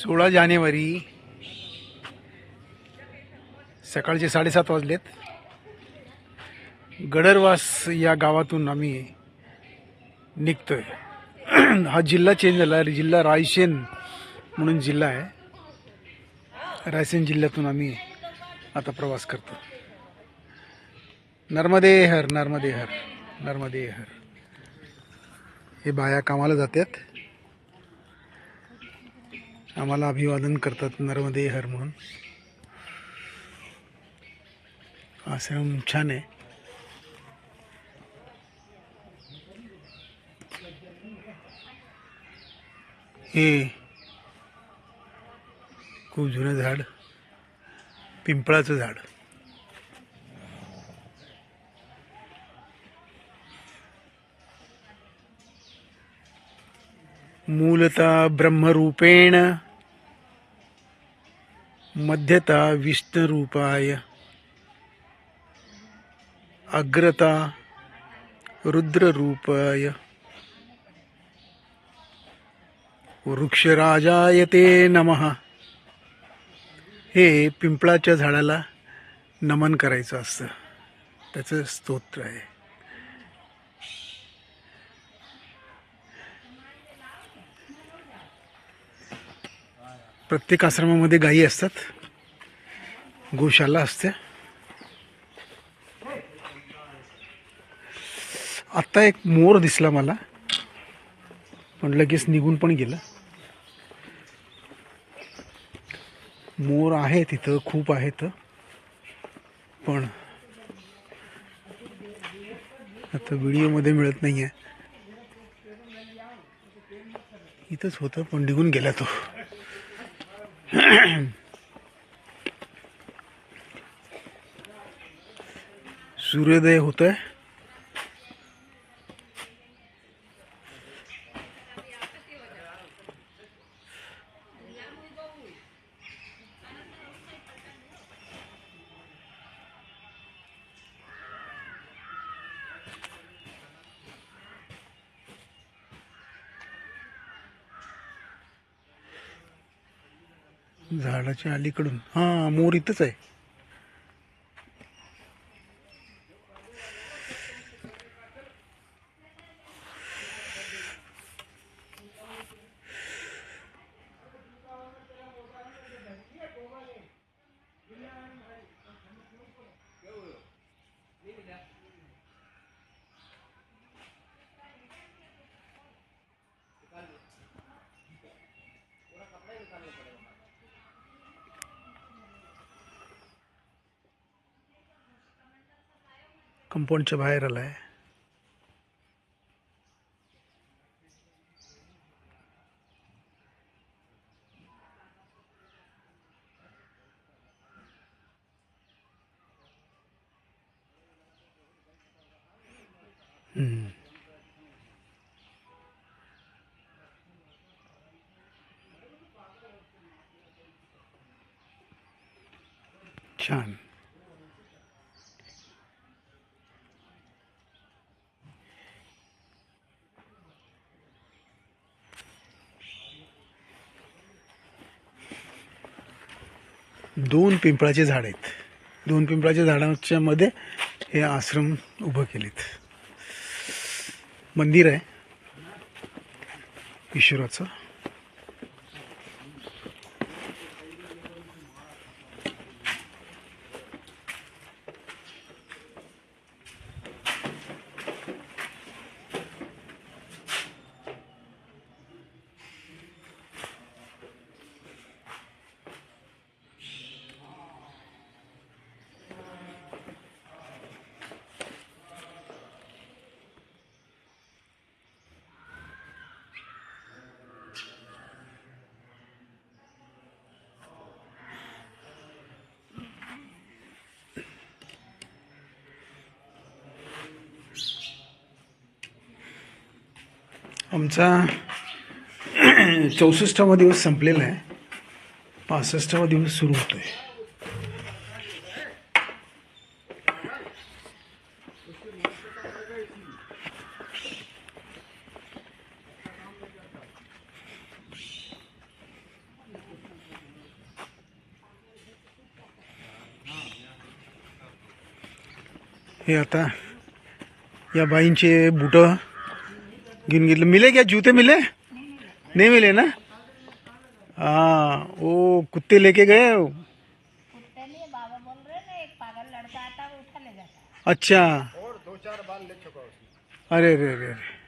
सोळा जानेवारी सकाळचे साडेसात वाजलेत. गडरवास या गावातून आम्ही निघतोय. हा जिल्हा चेंज झाला. जिल्हा रायसेन म्हणून जिल्हा आहे. रायसेन जिल्ह्यातून आम्ही आता प्रवास करतो. नर्मदे हर नर्मदे हर नर्मदे हर हे बाया कामाला जातात. आम्हाला अभिवादन करतात नर्मदे हर म्हणून आश्रम छान आहे हे खूप जुनं झाड. पिंपळाचं झाड. मूलतः ब्रह्मरूपेण मध्यता विष्णरूपाय अग्रता रुद्ररूपाय। वृक्षराजाय ते नमः। हे पिंपळाच्या झाडाला नमन करायचं असतं. त्याचं स्तोत्र आहे. प्रत्येक आश्रमामध्ये गायी असतात. गोशाला असते. आत्ता एक मोर दिसला मला. पण लगेच निघून पण गेलं. मोर आहे तिथं खूप आहेत पण आता व्हिडिओमध्ये मिळत नाही आहे इथंच होतं पण निघून गेला तो. सूर्योदय होतोय. झाडाच्या अलीकडून. हा मोर इथंच आहे. कंपाऊंडच्या बाहेर आला आहे हम्म. छान दोन पिंपळाचे झाड आहेत. दोन पिंपळाच्या झाडांच्या मध्ये हे आश्रम उभं केलेत. मंदिर आहे. ईश्वराचं. आमचा चौसष्टावा दिवस संपलेला आहे. पासष्टावा दिवस सुरू होतो आहे हे आता या बाईंचे बुटं घेऊन घेतले मिले क्या? जूते मिले? नहीं मिले ना? हाँ वो कुत्ते लेके गए कुत्ते लिए बाबा बोल रहे ना एक पागल लड़का आता है वो उठा ले जाता है। अच्छा। और दो चार बाल ले चुका अरे अरे अरे अरे।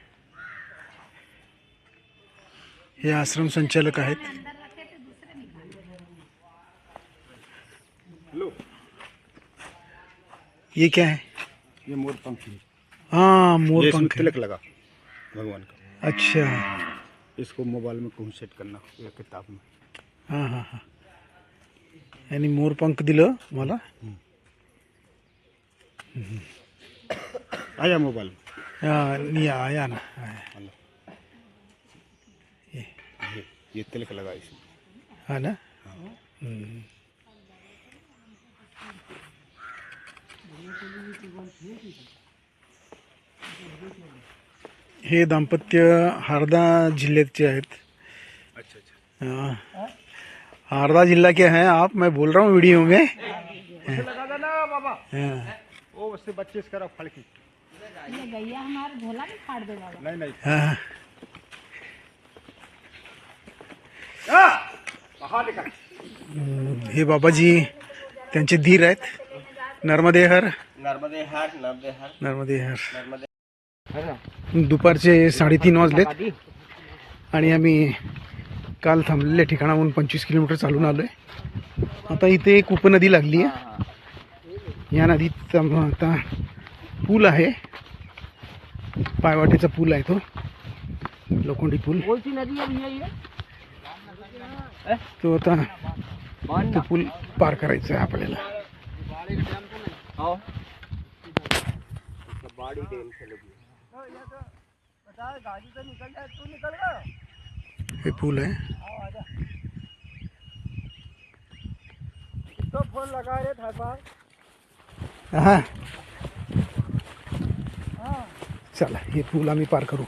हे आश्रम संचालक आहेत। अंदर रखे थे दूसरे निकाले ये क्या है? ये मोर पंख है। हाँ मोर ये इसमें पंख है। तिलक लगा। भगवान का। अच्छा। इसको मोबाइल में कहूँ सेट करना या किताब में? हाँ हाँ हाँ। यांनी मोर पंख दिलं मला आया मोबाइल? में हा, आया ना। आया. ये। ये तिलक लगा इसमें हा ना? हम्म. हे दाम्पत्य हारदा जिल्ह्याचे आहेत. अच्छा अच्छा. हाँ। हारदा जिला के हैं आप मैं बोल रहा हूँ वीडियो में. लगा देना बाबा. हाँ, वो उससे बच्चे इसका रहा फड़की. ये गैया हमारा झोला भी फाड़ दे बाबा. नहीं नहीं. हाँ. बाहर निकल. हम्म, हे बाबाजी त्यांचे धीर आहेत. नर्मदे हर नर्मदे हार नर्मदे हार नर्मदे हर नर्मदे दुपारचे साडेतीन वाजलेत. आणि आम्ही काल थांबलेल्या ठिकाणाहून पंचवीस किलोमीटर चालून आलोय. आता इथे एक उपनदी लागली आहे. या नदीत आता पूल आहे. पायवाटेचा पूल आहे तो. लोखंडी पूल. कौन सी नदी है? ये तो आता तो पूल पार करायचा आहे आपल्याला. हे पूल आहे. तो फोन लगा रे हा. चला हे पूल आम्ही पार करू.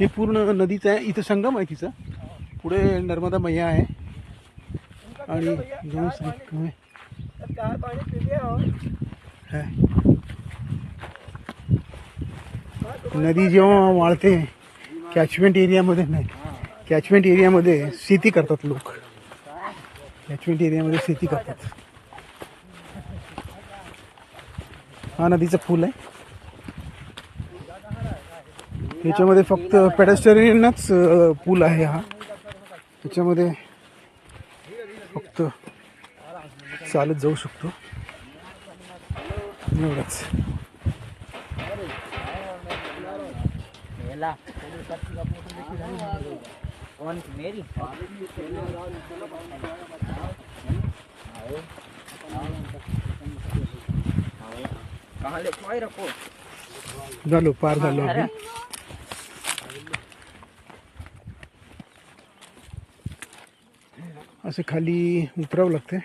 हे पूर्ण नदीचं आहे. इथं संगम आहे तिचा. पुढे नर्मदा मैया आहे. आणि दोन संगम आहे. चार पानी पी लिया है. नदी जेव्हा वाळते कॅचमेंट एरियामध्ये नाही. कॅचमेंट एरियामध्ये शेती करतात लोक. कॅचमेंट एरियामध्ये शेती करतात. हा नदीचा पूल आहे. याच्यामध्ये फक्त पेडेस्टरियनच पूल आहे हा. त्याच्यामध्ये फक्त चालत जाऊ शकतो. एवढंच. कहाँ ले? रखो। झालो पार झालो असं खाली उतरावं लागते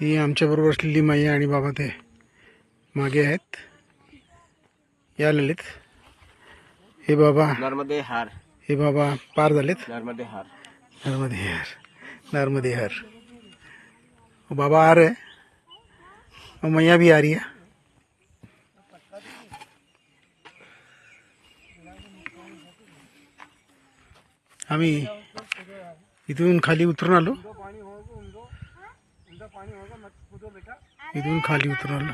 ती आमच्या बरोबर असलेली माई आणि बाबा ते मागे आहेत. या ललित? हे बाबा. नर्मदे हार. हे बाबा पार झालेत? नर्मदे हार. नर्मदे हर. नर्मदे हर. वो बाबा आ रहे और मैया भी आ रही है. आम्ही इथून खाली उतरून आलो इथून खाली उतरून आलो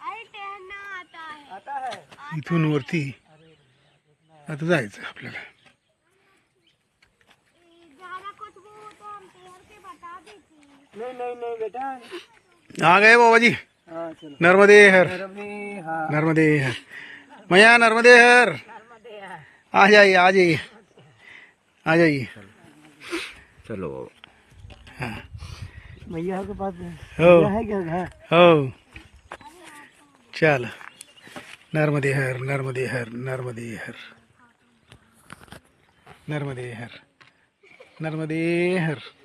अरे टहलना आता है। इथून वरती आता जायचं आपल्याला. ज़्यादा कुछ वो तो हम तैयार के बता देती नहीं नहीं नहीं बेटा। आ गए बाबा जी हाँ नर्मदे हर। नर्मदे हर। मैया नर्मदे हर। आ जाइए आ जाइए। आ जाइए। चलो हाँ। मैया के पास हो। है क्या हो। चल. नर्मदे हर नर्मदे हर नर्मदे हर. नर्मदे हर नर्मदे हर.